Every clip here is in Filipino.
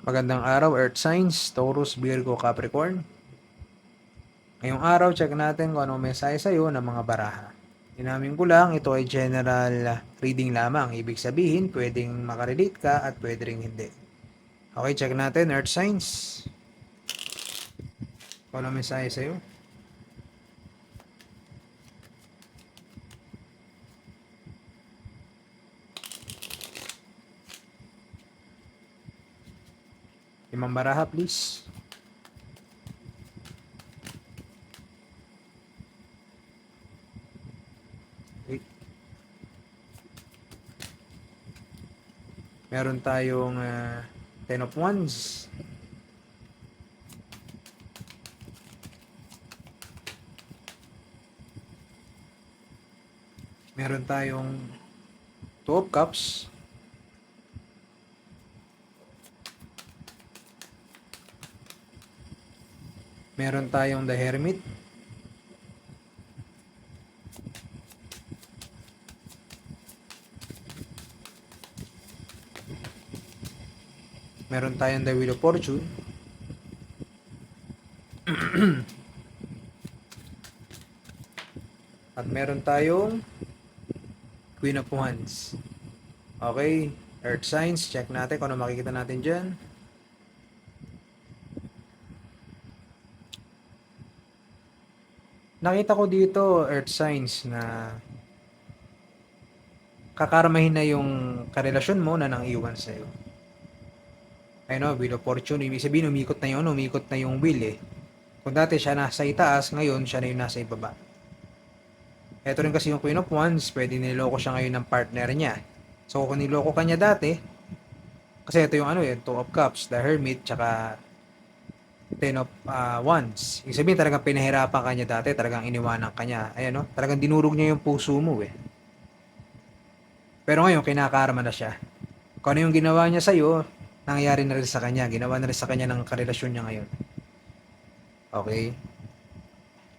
Magandang araw, Earth Signs, Taurus, Virgo, Capricorn. Ngayong araw, check natin kung anong mensahe sa'yo ng mga baraha. Inamin ko lang, ito ay general reading lamang. Ibig sabihin, pwedeng makarelate ka at pwede rin hindi. Okay, check natin, Earth Signs. Kung anong mensahe sa'yo. Limang baraha, please. Meron tayong ah, Ten of Wands. Meron tayong Two of Cups. Meron tayong The Hermit. Meron tayong The Wheel of Fortune. At meron tayong Queen of Wands. Okay, Earth Signs, check natin kung ano makikita natin dyan. Nakita ko dito, Earth Signs, na kakarmahin na yung karelasyon mo na nang iwan sa'yo. Ayun o, Wheel of Fortune, ibig sabihin umikot na yun, umikot na yung wheel eh. Kung dati siya nasa itaas, ngayon siya na yung nasa ibaba. Ito rin kasi yung Queen of Wands, pwede niloko siya ngayon ng partner niya. So kung niloko ka dati, kasi ito yung ano eh, Two of Cups, The Hermit, tsaka Ten of ah, Wands. Ibig sabihin talagang pinahirapan ka niya dati, talagang iniwanan ka niya. Ayan no, talagang dinurog niya yung puso mo eh. Pero ngayon, kinakarma na siya. Kung ano yung ginawa niya sa'yo, nangyayari na rin sa kanya. Ginawa na rin sa kanya ng karelasyon niya ngayon. Okay?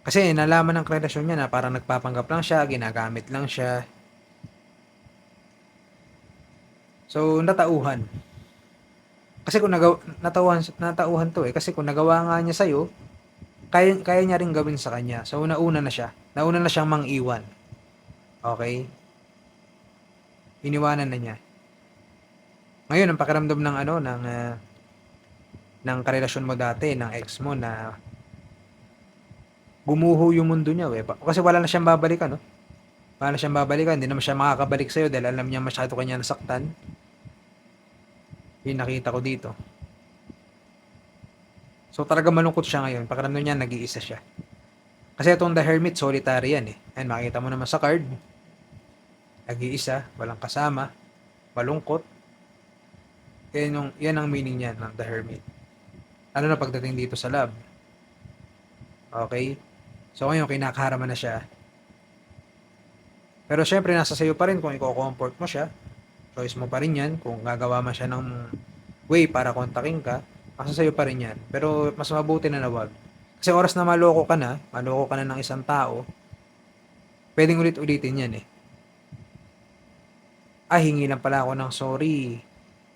Kasi nalaman ng relasyon niya na parang nagpapanggap lang siya, ginagamit lang siya. So, natauhan. Kasi kung nagaw, natauhan, natauhan to eh. Kasi kung nagawa nga niya sa'yo, kaya, kaya niya rin gawin sa kanya. So, nauna na siya. Nauna na siyang mang-iwan. Okay? Iniwanan na niya. Ngayon, ang pakiramdam ng ano, ng, ah, ng karelasyon mo dati, ng ex mo na gumuho yung mundo niya, eh. Kasi wala na siyang babalikan, no? Wala na siyang babalikan. Hindi naman siya makakabalik sa'yo dahil alam niya masyado kanya nasaktan. Yung nakita ko dito. So talaga malungkot siya ngayon. Pakiramdam niya nag-iisa siya. Kasi itong The Hermit, solitary yan eh. Ayan, makikita mo naman sa card. Nag-iisa, walang kasama, malungkot. Yan, yung, yan ang meaning niya ng The Hermit. Ano na pagdating dito sa love? Okay? So ngayon, kinakaharama na siya. Pero syempre, nasa sayo pa rin kung i-comfort mo siya. Choice mo pa rin yan. Kung gagawa man siya ng way para kontakin ka, nasa sayo pa rin yan. Pero mas mabuti na na wag. Kasi oras na maloko ka na, maloko ka na ng isang tao, pwedeng ulit-ulitin yan eh. Ah, hingi lang pala ako ng sorry.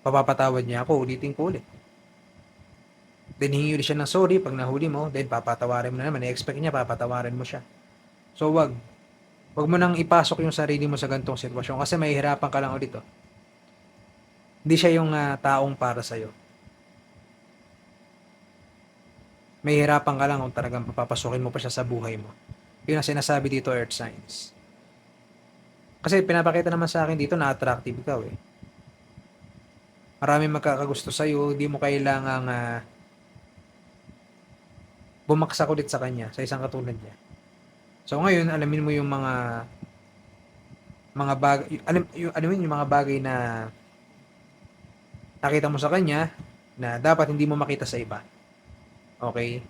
Papapatawad niya ako, ulitin ko ulit. Then hingi ulit siya ng sorry pag nahuli mo, then papatawarin mo na naman. I-expect niya, papatawarin mo siya. So wag. Wag mo nang ipasok yung sarili mo sa ganitong sitwasyon kasi mahihirapan ka lang ulit. Oh. Hindi siya yung ah, taong para sa'yo. Mahihirapan ka lang kung talagang papapasukin mo pa siya sa buhay mo. Yun ang sinasabi dito, Earth Signs. Kasi pinapakita naman sa akin dito na attractive ka eh. Maraming magkakagusto sa'yo, di mo kailangang ah, bumaksak ulit sa kanya, sa isang katulad niya. So ngayon, alamin mo yung mga mga bagay, alam, yung, alamin yung mga bagay na nakita mo sa kanya na dapat hindi mo makita sa iba. Okay?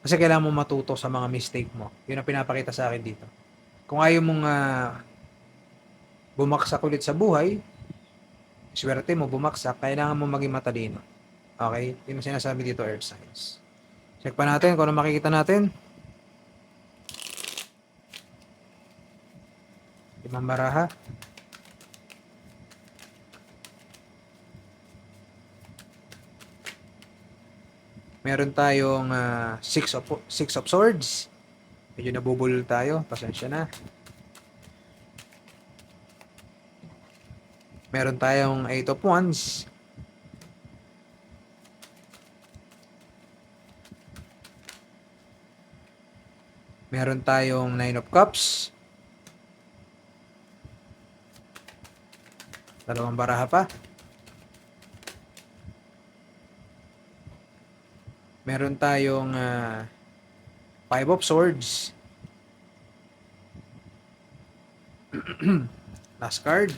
Kasi kailangan mo matuto sa mga mistake mo. Yun ang pinapakita sa akin dito. Kung ayaw mong ah, bumaksak ulit sa buhay, swerte mo bumaksak, kailangan mo maging matalino. Okay? Yun ang sinasabi dito, Earth Signs. Check pa natin kung ano makikita natin. Limang baraha. Meron tayong ah, six of six of swords. Medyo nabubulol tayo, pasensya na. Meron tayong eight of wands. Meron tayong nine of cups. Dalawang baraha pa. Meron tayong ah, five of swords. Last card.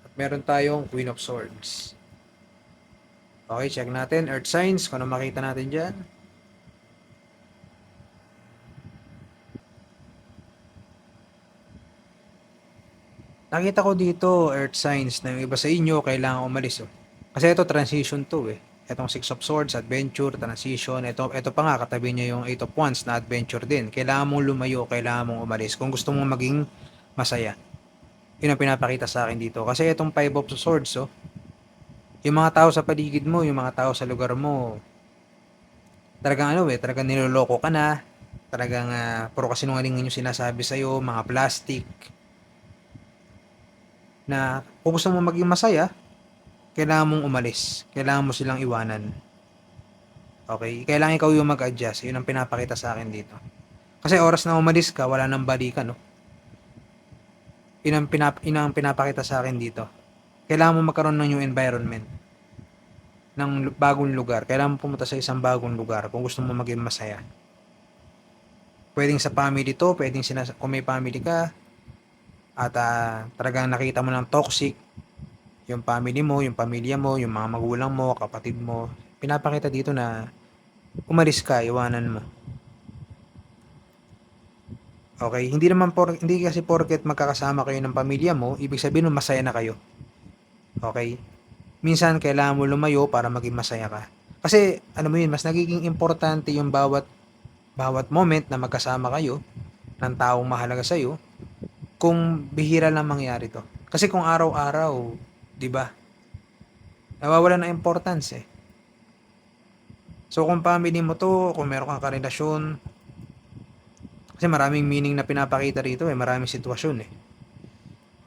At meron tayong queen of swords. Okay, check natin. Earth signs, kung ano makita natin dyan. Nakita ko dito, earth signs, na yung iba sa inyo, kailangan umalis. Oh. Kasi ito, transition to eh. Itong Six of Swords, Adventure, Transition. Ito, ito pa nga, katabi niya yung Eight of Wands na Adventure din. Kailangan mong lumayo, kailangan mong umalis. Kung gusto mong maging masaya. Yun ang pinapakita sa akin dito. Kasi itong Five of Swords, oh, yung mga tao sa paligid mo, yung mga tao sa lugar mo, talagang ano eh, talagang niloloko ka na. Talagang uh, puro kasinungaling yung sinasabi sa'yo, mga plastic. Na kung gusto mo maging masaya, kailangan mong umalis. Kailangan mo silang iwanan. Okay? Kailangan ikaw yung mag-adjust. Yun ang pinapakita sa akin dito. Kasi oras na umalis ka, wala nang balikan, no? Yun ang, pinap yun ang pinapakita sa akin dito. Kailangan mo magkaroon ng new environment. Ng bagong lugar. Kailangan mo pumunta sa isang bagong lugar kung gusto mo maging masaya. Pwedeng sa family to, pwedeng sinas kung may family ka, at ah, talagang nakita mo ng toxic, yung family mo, yung pamilya mo, yung mga magulang mo, kapatid mo, pinapakita dito na umalis ka, iwanan mo. Okay, hindi naman por hindi kasi porket magkakasama kayo ng pamilya mo, ibig sabihin nun masaya na kayo. Okay? Minsan kailangan mo lumayo para maging masaya ka. Kasi alam mo yun, mas nagiging importante yung bawat bawat moment na magkasama kayo ng taong mahalaga sa iyo kung bihira lang mangyari to. Kasi kung araw-araw 'di ba? Nawawala ng importance eh. So kung family mo to, kung meron kang karelasyon, kasi maraming meaning na pinapakita rito eh, maraming sitwasyon eh.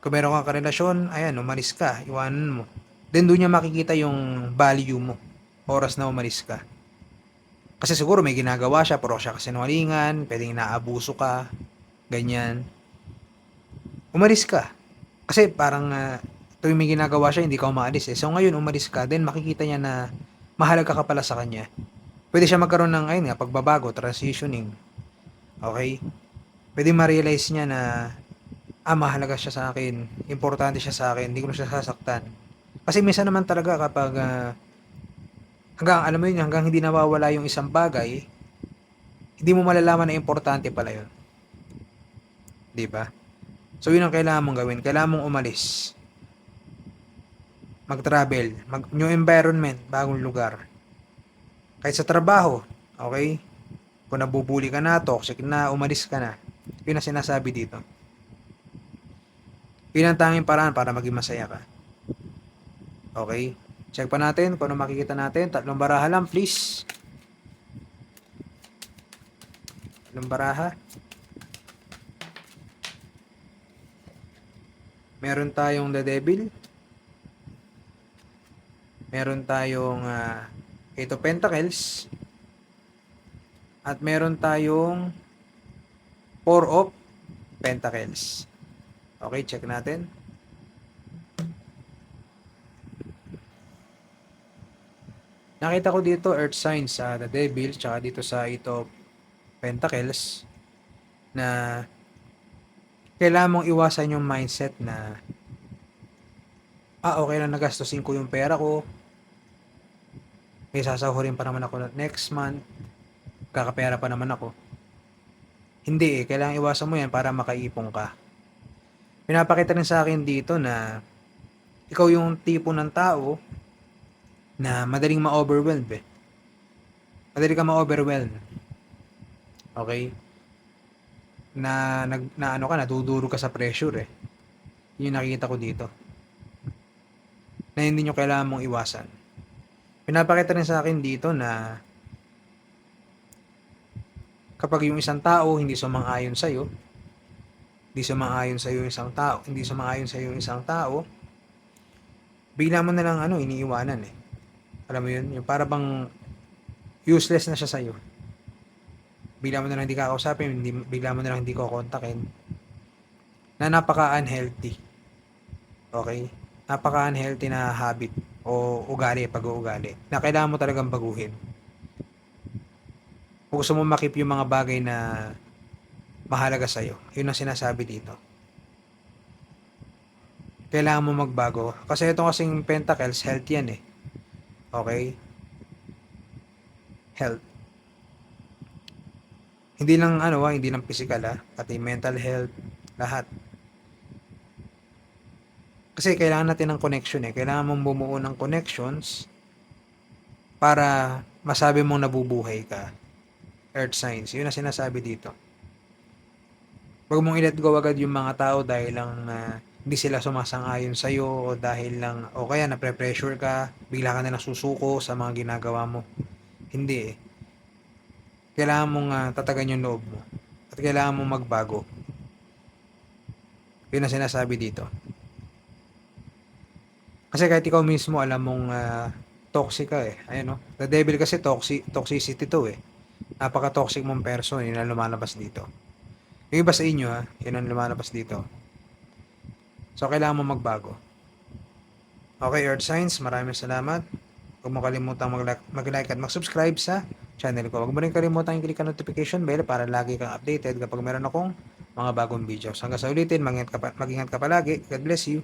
Kung meron kang karelasyon, ayan, umalis ka, iwanan mo. Then doon niya makikita yung value mo, oras na umalis ka. Kasi siguro may ginagawa siya, pero siya kasinungalingan, pwedeng naabuso ka, ganyan. Umalis ka. Kasi parang uh, tuwing may ginagawa siya, hindi ka umaalis eh. So ngayon, umalis ka, then makikita niya na mahalaga ka pala sa kanya. Pwede siya magkaroon ng, ayun nga, pagbabago, transitioning. Okay? Pwede ma-realize niya na, ah, mahalaga siya sa akin, importante siya sa akin, hindi ko na siya sasaktan. Kasi minsan naman talaga kapag, ah, hanggang, alam mo yun, hanggang hindi nawawala yung isang bagay, hindi mo malalaman na importante pala yun. ba? So yun ang kailangan mong gawin. Kailangan mong umalis. Mag-travel. Mag new environment. Bagong lugar. Kahit sa trabaho. Okay? Kung nabubuli ka na, toxic na, umalis ka na. Yun ang sinasabi dito. Yun ang tanging paraan para maging masaya ka. Okay? Check pa natin kung ano makikita natin. Tatlong baraha lang, please. Tatlong baraha. Meron tayong The Devil. Meron tayong uh, Eight of Pentacles. At meron tayong Four of Pentacles. Okay, check natin. Nakita ko dito earth signs sa The Devil tsaka dito sa Eight of Pentacles na kailangan mong iwasan yung mindset na ah, okay lang nagastusin ko yung pera ko. May sasahurin pa naman ako next month. Kakapera pa naman ako. Hindi eh, kailangan iwasan mo yan para makaipong ka. Pinapakita rin sa akin dito na ikaw yung tipo ng tao na madaling ma-overwhelm eh. Madali ka ma-overwhelm. Okay? Na, nag, na ano ka, naduduro ka sa pressure eh. Yun yung nakikita ko dito. Na hindi nyo kailangan mong iwasan. Pinapakita rin sa akin dito na kapag yung isang tao hindi sumang-ayon sa'yo, hindi sumang-ayon sa'yo yung isang tao, hindi sumang-ayon sa'yo yung isang tao, bigla mo na lang ano, iniiwanan eh. Alam mo yun? Yung para bang useless na siya sa'yo. Bigla mo na lang hindi kakausapin, hindi, bigla mo na lang hindi ko kontakin. Na napaka-unhealthy. Okay? Napaka-unhealthy na habit o ugali, pag-uugali. Na kailangan mo talagang baguhin. Kung gusto mo makip yung mga bagay na mahalaga sa'yo, yun ang sinasabi dito. Kailangan mo magbago. Kasi ito kasing pentacles, health yan eh. Okay? Health. Hindi lang ano ah, hindi lang physical ah, pati mental health, lahat. Kasi kailangan natin ng connection eh. Kailangan mong bumuo ng connections para masabi mong nabubuhay ka. Earth signs. Yun ang sinasabi dito. Huwag mong i-let go agad yung mga tao dahil lang ah, hindi sila sumasang-ayon sa'yo o dahil lang, o kaya napre-pressure ka, bigla ka na lang susuko sa mga ginagawa mo. Hindi eh. Kailangan mong ah, tatagan yung loob mo. At kailangan mong magbago. Yun ang sinasabi dito. Kasi kahit ikaw mismo alam mong ah, toxic ka eh. Ayun no. The devil kasi toxic, toxicity to eh. Napaka-toxic mong person. Yun ang lumalabas dito. Yung iba sa inyo ha, yun ang lumalabas dito. So, kailangan mo magbago. Okay, Earth Signs, maraming salamat. Huwag mo kalimutang mag-like, mag-like at mag-subscribe sa channel ko. Huwag mo rin kalimutan yung click ang notification bell para lagi kang updated kapag meron akong mga bagong videos. Hanggang sa ulitin, mag-ingat ka, mag-ingat ka palagi. God bless you.